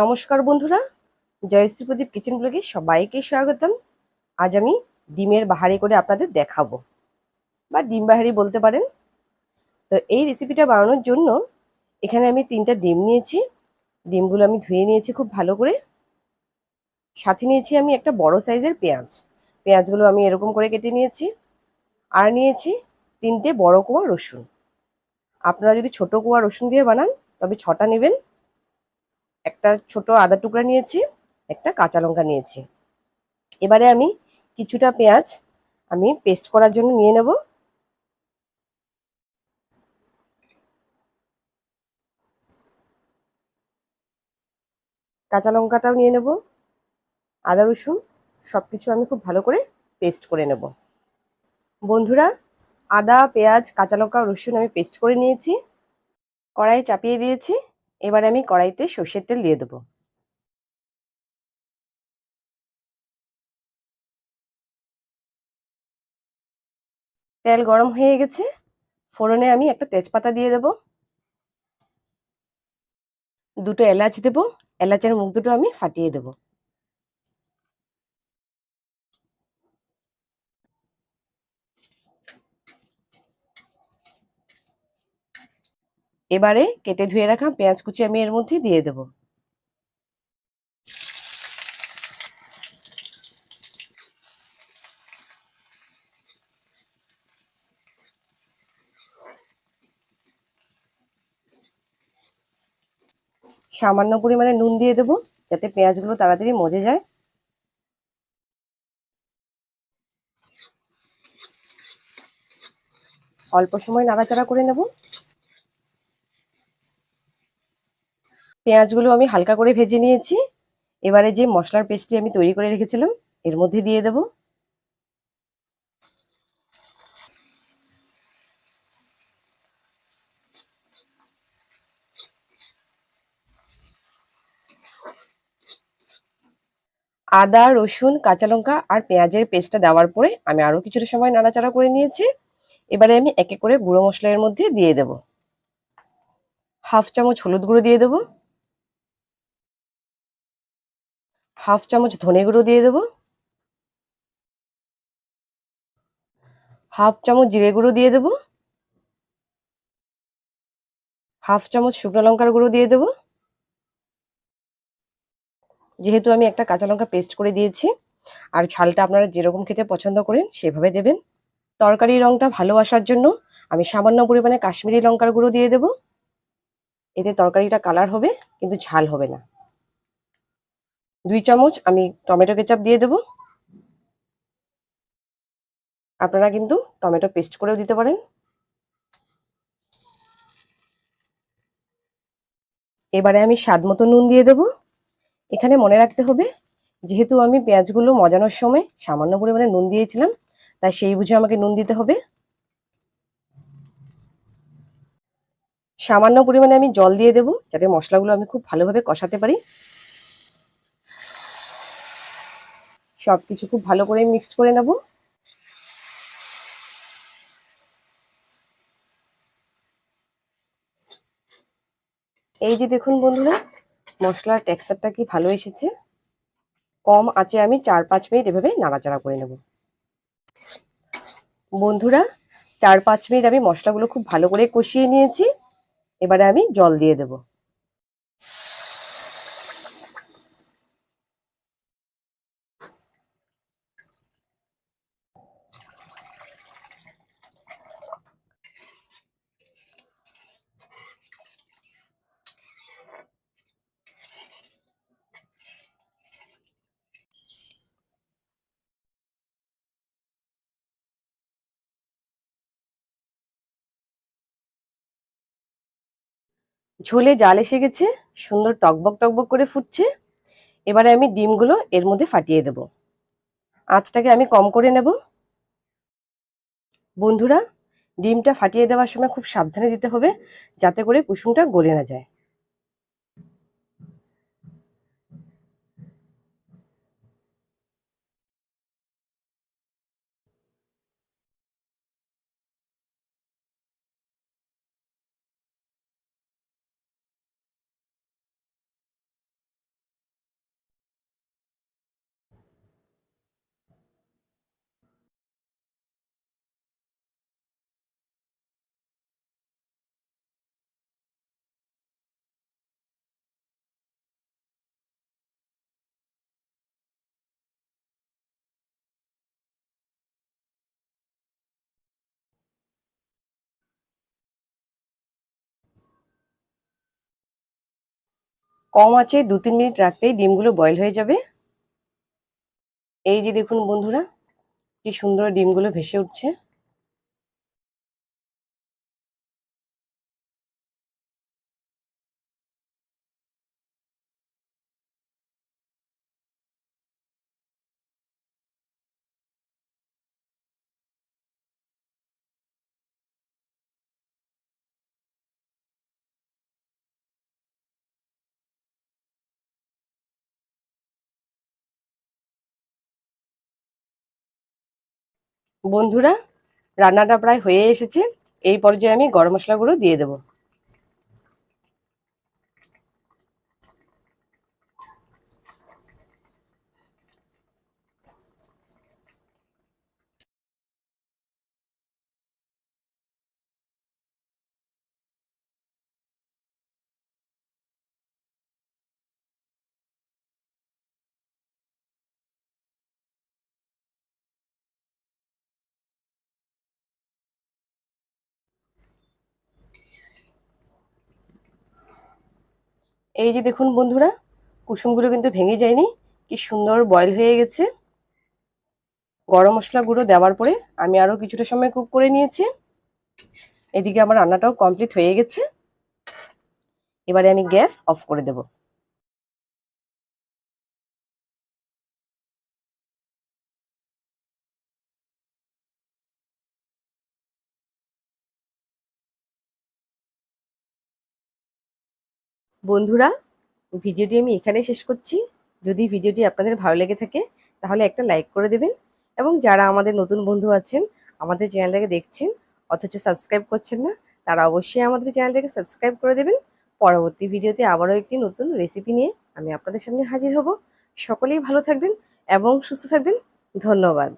নমস্কার বন্ধুরা জয়শ্রী প্রদীপ কিচেন ব্লগে সবাইকে স্বাগতম। আজ আমি ডিমের বাহারি করে আপনাদের দেখাবো, বা ডিম বাহারি বলতে পারেন। তো এই রেসিপিটা বানানোর জন্য এখানে আমি তিনটা ডিম নিয়েছি। ডিমগুলো আমি ধুয়ে নিয়েছি খুব ভালো করে। সাথে নিয়েছি আমি একটা বড় সাইজের পেঁয়াজ। পেঁয়াজগুলো আমি এরকম করে কেটে নিয়েছি। আর নিয়েছি তিনটে বড় কোয়া রসুন। আপনারা যদি ছোট কোয়া রসুন দিয়ে বানান, তবে ছটা নেবেন। একটা ছোট আদা টুকরা নিয়েছি, একটা কাঁচা লঙ্কা নিয়েছি। এবারে আমি কিছুটা পেঁয়াজ আমি পেস্ট করার জন্য নিয়ে নেব। কাঁচা লঙ্কাটাও নিয়ে নেব। আদা, রসুন সব কিছু আমি খুব ভালো করে পেস্ট করে নেব। বন্ধুরা, আদা, পেঁয়াজ, কাঁচা লঙ্কা, রসুন আমি পেস্ট করে নিয়েছি। কড়াই চাপিয়ে দিয়েছি। এবার আমি কড়াইতে সর্ষের তেল দিয়ে দেবো। তেল গরম হয়ে গেছে। ফোড়নে আমি একটা তেজপাতা দিয়ে দেব। দুটো এলাচ দেব। এলাচের মুখ দুটো আমি ফাটিয়ে দেব। এবারে কেটে ধুয়ে রাখা পেঁয়াজ কুচি আমি এর মধ্যে দিয়ে দেব। সামান্য পরিমাণে নুন দিয়ে দেবো, যাতে পেঁয়াজগুলো তাড়াতাড়ি মজে যায়। অল্প সময় নাড়াচাড়া করে নেব। পেঁয়াজগুলো আমি হালকা করে ভেজে নিয়েছি। এবারে যে মশলার পেস্টটি আমি তৈরি করে রেখেছিলাম, এর মধ্যে দিয়ে দেব। আদা, রসুন, কাঁচা লঙ্কা আর পেঁয়াজের পেস্টটা দেওয়ার পরে আমি আরও কিছুটা সময় নাড়াচাড়া করে নিয়েছি। এবারে আমি একে করে গুঁড়ো মশলা এর মধ্যে দিয়ে দেব। হাফ চামচ হলুদ গুঁড়ো দিয়ে দেবো। হাফ চামচ ধনে গুঁড়ো দিয়ে দেবো। হাফ চামচ জিরে গুঁড়ো দিয়ে দেবো। হাফ চামচ শুকনো লঙ্কার গুঁড়ো দিয়ে দেবো। যেহেতু আমি একটা কাঁচা লঙ্কা পেস্ট করে দিয়েছি, আর ঝালটা আপনারা যেরকম খেতে পছন্দ করেন সেভাবে দেবেন। তরকারির রঙটা ভালো আসার জন্য আমি সামান্য পরিমাণে কাশ্মীরি লঙ্কার গুঁড়ো দিয়ে দেবো। এতে তরকারিটা কালার হবে, কিন্তু ঝাল হবে না। দুই চামচ আমি টমেটো কেচাপ দিয়ে দেব। আপনারা কিন্তু টমেটো পেস্ট করেও দিতে পারেন। এবারে আমি স্বাদ মতো নুন দিয়ে দেব। এখানে মনে রাখতে হবে, যেহেতু আমি পেঁয়াজগুলো মজানোর সময় সামান্য পরিমাণে নুন দিয়েছিলাম, তাই সেই বুঝে আমাকে নুন দিতে হবে। সামান্য পরিমাণে আমি জল দিয়ে দেবো, যাতে মশলাগুলো আমি খুব ভালোভাবে কষাতে পারি। সব কিছু খুব ভালো করে মিক্সড করে নেব। এই যে দেখুন বন্ধুরা, মশলার টেক্সচারটা কি ভালো এসেছে। কম আছে আমি চার পাঁচ মিনিট এভাবে নাড়াচাড়া করে নেব। বন্ধুরা চার পাঁচ মিনিট আমি মশলাগুলো খুব ভালো করে কষিয়ে নিয়েছি। এবারে আমি জল দিয়ে দেবো। ঝোলে জাল এসে গেছে, সুন্দর টকবক টকবক করে ফুটছে। এবারে আমি ডিমগুলো এর মধ্যে ফাটিয়ে দেব। আঁচটাকে আমি কম করে নেব। বন্ধুরা, ডিমটা ফাটিয়ে দেওয়ার সময় খুব সাবধানে দিতে হবে, যাতে করে কুসুমটা গলে না যায়। কম আছে, দু, তিন মিনিট রাখতেই ডিমগুলো বয়েল হয়ে যাবে। এই যে দেখুন বন্ধুরা, কি সুন্দর ডিমগুলো ভেসে উঠছে। বন্ধুরা রান্নাটা প্রায় হয়ে এসেছে। এই পর্যায়ে আমি গরম মশলাগুলো দিয়ে দেবো। এই যে দেখুন বন্ধুরা, কুসুমগুলো কিন্তু ভেঙে যায়নি। কি সুন্দর বয়েল হয়ে গেছে। গরম মশলা গুঁড়ো দেওয়ার পরে আমি আরও কিছুটা সময় কুক করে নিয়েছি। এদিকে আমার রান্নাটাও কমপ্লিট হয়ে গেছে। এবারে আমি গ্যাস অফ করে দেব। বন্ধুরা, ভিডিওটি আমি এখানে শেষ করছি। যদি ভিডিওটি আপনাদের ভালো লেগে থাকে, তাহলে একটা লাইক করে দেবেন এবং যারা আমাদের নতুন বন্ধু আছেন, আমাদের চ্যানেলটাকে দেখছেন, অথচ সাবস্ক্রাইব করছেন না, তারা অবশ্যই আমাদের চ্যানেলটাকে সাবস্ক্রাইব করে দেবেন। পরবর্তী ভিডিওতে আবারও একটি নতুন রেসিপি নিয়ে আমি আপনাদের সামনে হাজির হব। সকলেই ভালো থাকবেন এবং সুস্থ থাকবেন। ধন্যবাদ।